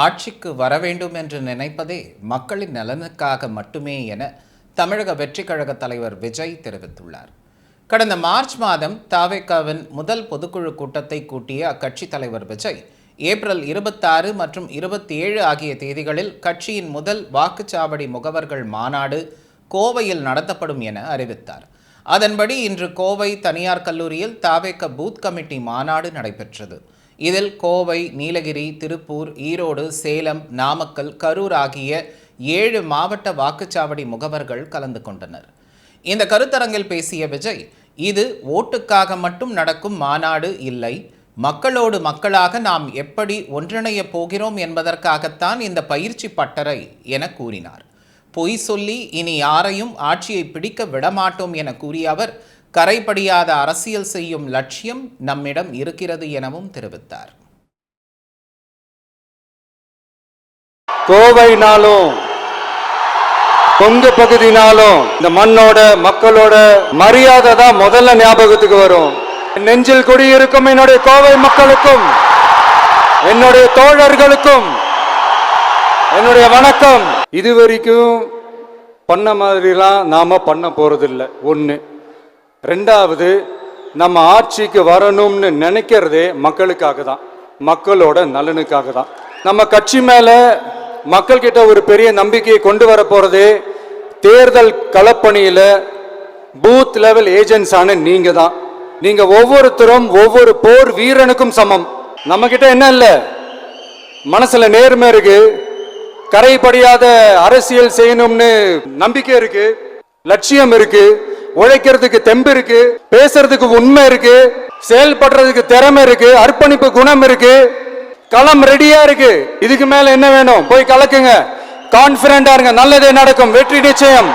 ஆட்சிக்கு வர வேண்டும் என்று நினைப்பதே மக்களின் நலனுக்காக மட்டுமே என தமிழக வெற்றி கழக தலைவர் விஜய் தெரிவித்துள்ளார். கடந்த மார்ச் மாதம் தாவேக்காவின் முதல் பொதுக்குழு கூட்டத்தை கூட்டிய அக்கட்சி தலைவர் விஜய் ஏப்ரல் இருபத்தாறு மற்றும் இருபத்தி ஏழு ஆகிய தேதிகளில் கட்சியின் முதல் வாக்குச்சாவடி முகவர்கள் மாநாடு கோவையில் நடத்தப்படும் என அறிவித்தார். அதன்படி இன்று கோவை தனியார் கல்லூரியில் தாவேக்க பூத் கமிட்டி மாநாடு நடைபெற்றது. இதில் கோவை நீலகிரி திருப்பூர் ஈரோடு சேலம் நாமக்கல் கரூர் ஆகிய ஏழு மாவட்ட வாக்குச்சாவடி முகவர்கள் கலந்து கொண்டனர். இந்த கருத்தரங்கில் பேசிய விஜய் இது ஓட்டுக்காக மட்டும் நடக்கும் மாநாடு இல்லை மக்களோடு மக்களாக நாம் எப்படி ஒன்றிணையப் போகிறோம் என்பதற்காகத்தான் இந்த பயிற்சி பட்டறை என கூறினார். பொய் சொல்லி இனி யாரையும் ஆட்சியை பிடிக்க விடமாட்டோம் என கூறிய அவர் கரைபடியாத அரசியல் செய்யும் லட்சியம் நம்மிடம் இருக்கிறது எனவும் தெரிவித்தார். கோவைனாலும் கொங்கு பகுதினாலும் இந்த மண்ணோட மக்களோட மரியாதை தான் முதல்ல ஞாபகத்துக்கு வரும். நெஞ்சில் குடியிருக்கும் என்னுடைய கோவை மக்களுக்கும் என்னுடைய தோழர்களுக்கும் என்னுடைய வணக்கம். இதுவரைக்கும் பண்ண மாதிரிலாம் நாம பண்ண போறதில்லை. ஒன்று ரெண்டாவது நம்ம ஆட்சிக்கு வரணும்னு நினைக்கிறதே மக்களுக்காக தான் மக்களோட நலனுக்காக தான் நம்ம கட்சி மேலே மக்கள்கிட்ட ஒரு பெரிய நம்பிக்கையை கொண்டு வர போகிறதே தேர்தல் களப்பணியில் பூத் லெவல் ஏஜென்ட்ஸ் ஆன தான் நீங்கள் ஒவ்வொருத்தரும் ஒவ்வொரு போர் வீரனுக்கும் சமம். நம்மக்கிட்ட என்ன இல்லை? மனசில் நேர்மை இருக்கு. கரைப்படியாத அரசியல் செய்யணும்னு நம்பிக்கை இருக்கு. லட்சியம் இருக்குது உழைக்கிறதுக்கு தெம்பு இருக்கு பேசுறதுக்கு உண்மை இருக்கு செயல்படுறதுக்கு திறமை இருக்கு அர்ப்பணிப்பு குணம் இருக்கு களம் ரெடியா இருக்கு. இதுக்கு மேல என்ன வேணும்? போய் கலக்குங்க. கான்பிடண்டா இருங்க. நல்லதே நடக்கும். வெற்றி நிச்சயம்.